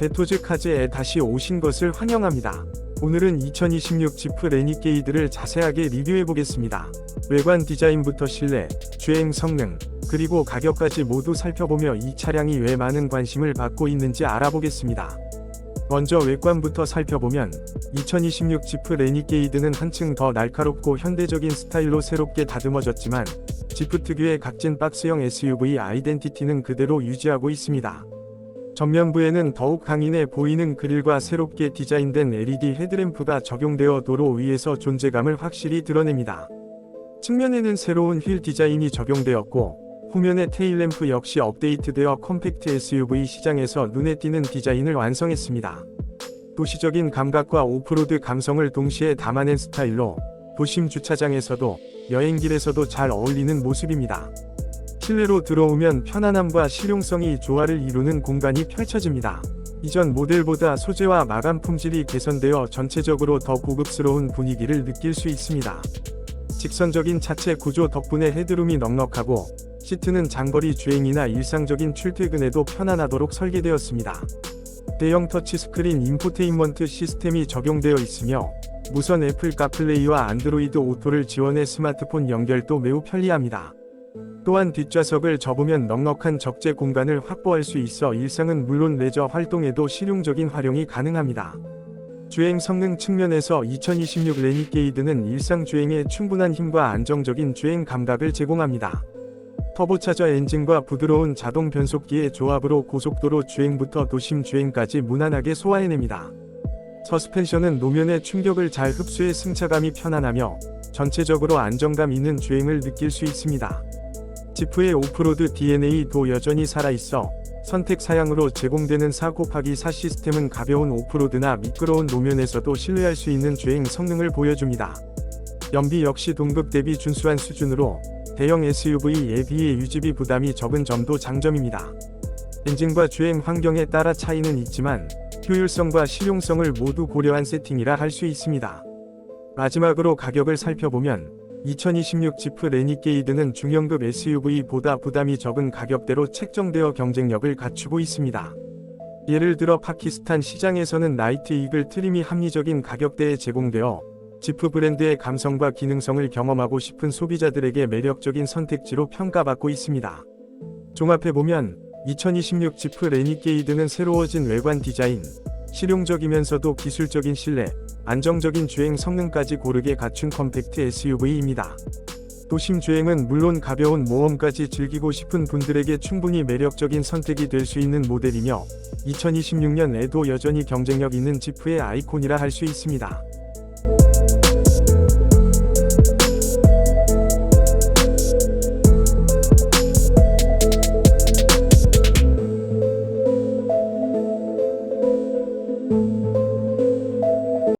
베토즈 카즈에 다시 오신 것을 환영합니다. 오늘은 2026 지프 레니게이드를 자세하게 리뷰해 보겠습니다. 외관 디자인부터 실내, 주행 성능, 그리고 가격까지 모두 살펴보며 이 차량이 왜 많은 관심을 받고 있는지 알아보겠습니다. 먼저 외관부터 살펴보면 2026 지프 레니게이드는 한층 더 날카롭고 현대적인 스타일로 새롭게 다듬어졌지만 지프 특유의 각진 박스형 SUV 아이덴티티는 그대로 유지하고 있습니다. 전면부에는 더욱 강인해 보이는 그릴과 새롭게 디자인된 LED 헤드램프가 적용되어 도로 위에서 존재감을 확실히 드러냅니다. 측면에는 새로운 휠 디자인이 적용되었고 후면의 테일램프 역시 업데이트되어 컴팩트 SUV 시장에서 눈에 띄는 디자인을 완성했습니다. 도시적인 감각과 오프로드 감성을 동시에 담아낸 스타일로 도심 주차장에서도 여행길에서도 잘 어울리는 모습입니다. 실내로 들어오면 편안함과 실용성이 조화를 이루는 공간이 펼쳐집니다. 이전 모델보다 소재와 마감 품질이 개선되어 전체적으로 더 고급스러운 분위기를 느낄 수 있습니다. 직선적인 차체 구조 덕분에 헤드룸이 넉넉하고 시트는 장거리 주행이나 일상적인 출퇴근에도 편안하도록 설계되었습니다. 대형 터치스크린 인포테인먼트 시스템이 적용되어 있으며 무선 애플 카플레이와 안드로이드 오토를 지원해 스마트폰 연결도 매우 편리합니다. 또한 뒷좌석을 접으면 넉넉한 적재 공간을 확보할 수 있어 일상은 물론 레저 활동에도 실용적인 활용이 가능합니다. 주행 성능 측면에서 2026 레니게이드는 일상 주행에 충분한 힘과 안정적인 주행 감각을 제공합니다. 터보차저 엔진과 부드러운 자동 변속기의 조합으로 고속도로 주행부터 도심 주행까지 무난하게 소화해냅니다. 서스펜션은 노면의 충격을 잘 흡수해 승차감이 편안하며 전체적으로 안정감 있는 주행을 느낄 수 있습니다. 지프의 오프로드 DNA도 여전히 살아있어 선택 사양으로 제공되는 4 곱하기 4 시스템은 가벼운 오프로드나 미끄러운 노면에서도 신뢰할 수 있는 주행 성능을 보여줍니다. 연비 역시 동급 대비 준수한 수준으로 대형 SUV에 비해 유지비 부담이 적은 점도 장점입니다. 엔진과 주행 환경에 따라 차이는 있지만 효율성과 실용성을 모두 고려한 세팅이라 할 수 있습니다. 마지막으로 가격을 살펴보면 2026 지프 레니게이드는 중형급 SUV보다 부담이 적은 가격대로 책정되어 경쟁력을 갖추고 있습니다. 예를 들어 파키스탄 시장에서는 나이트 이글 트림이 합리적인 가격대에 제공되어 지프 브랜드의 감성과 기능성을 경험하고 싶은 소비자들에게 매력적인 선택지로 평가받고 있습니다. 종합해보면 2026 지프 레니게이드는 새로워진 외관 디자인, 실용적이면서도 기술적인 실내, 안정적인 주행 성능까지 고르게 갖춘 컴팩트 SUV입니다. 도심 주행은 물론 가벼운 모험까지 즐기고 싶은 분들에게 충분히 매력적인 선택이 될 수 있는 모델이며 2026년에도 여전히 경쟁력 있는 지프의 아이콘이라 할 수 있습니다.